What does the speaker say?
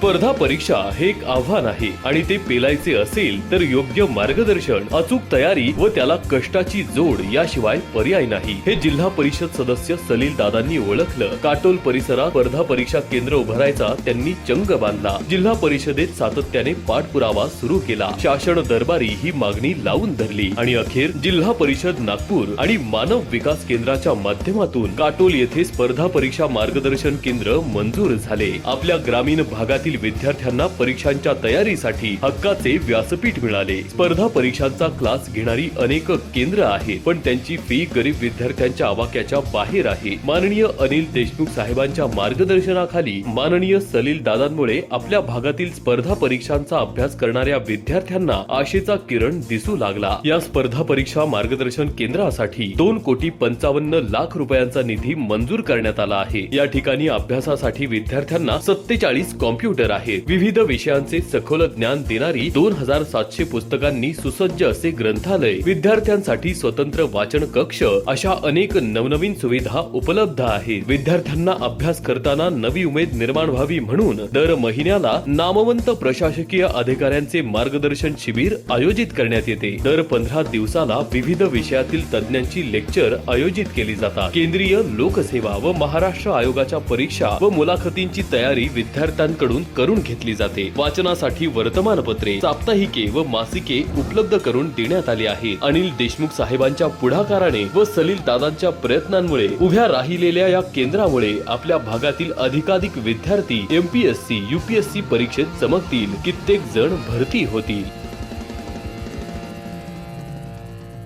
स्पर्धा परीक्षा हे एक आव्हान आहे आणि ते पेलायचे असेल तर योग्य मार्गदर्शन अचूक तयारी व त्याला कष्टाची जोड याशिवाय पर्याय नाही. हे जिल्हा परिषद सदस्य सलील दादांनी ओळखलं. काटोल परिसरात स्पर्धा परीक्षा केंद्र उभारायचा त्यांनी चंग बांधला. जिल्हा परिषदेत सातत्याने पाठपुरावा सुरू केला. शासन दरबारी ही मागणी लावून धरली. आणि अखेर जिल्हा परिषद नागपूर आणि मानव विकास केंद्राच्या माध्यमातून काटोल येथे स्पर्धा परीक्षा मार्गदर्शन केंद्र मंजूर झाले. आपल्या ग्रामीण भागातील विद्यार्थ्यांना परीक्षांच्या तयारीसाठी हक्काचे व्यासपीठ मिळाले. स्पर्धा परीक्षांचा क्लास घेणारी अनेक केंद्र आहेत पण त्यांची फी गरीब विद्यार्थ्यांच्या आवाक्याच्या बाहेर आहे. माननीय अनिल देशमुख साहेबांच्या मार्गदर्शनाखाली माननीय सलील दादांमुळे आपल्या भागातील स्पर्धा परीक्षांचा अभ्यास करणाऱ्या विद्यार्थ्यांना आशेचा किरण दिसू लागला. या स्पर्धा परीक्षा मार्गदर्शन केंद्रासाठी दोन कोटी पंचावन्न लाख रुपयांचा निधी मंजूर करण्यात आला आहे. या ठिकाणी अभ्यासासाठी विद्यार्थ्यांना सत्तेचाळीस कॉम्प्युटर आहेत विविध विषयांचे सखोल ज्ञान देणारी दोन हजार सातशे पुस्तकांनी सुसज्ज असे ग्रंथालय विद्यार्थ्यांसाठी स्वतंत्र वाचन कक्ष अशा अनेक नवनवीन सुविधा उपलब्ध आहेत. विद्यार्थ्यांना अभ्यास करताना नवी उमेद निर्माण व्हावी म्हणून दर महिन्याला नामवंत प्रशासकीय अधिकाऱ्यांचे मार्गदर्शन शिबिर आयोजित करण्यात येते. दर पंधरा दिवसाला विविध विषयातील तज्ञांची लेक्चर आयोजित केली जातात. केंद्रीय लोकसेवा व महाराष्ट्र आयोगाच्या परीक्षा व मुलाखतींची तयारी विद्यार्थ्यांकडून करून घेतली जाते. वाचनासाठी वर्तमानपत्रे साप्ताहिके व मासिके उपलब्ध करून देण्यात आली आहेत. अनिल देशमुख साहेबांच्या पुढाकाराने व सलील दादांच्या प्रयत्नांमुळे उभ्या राहिलेल्या या केंद्रामुळे आपल्या भागातील अधिकाधिक विद्यार्थी एमपीएससी युपीएससी परीक्षेत चमकतील. कित्येक जण भरती होतील.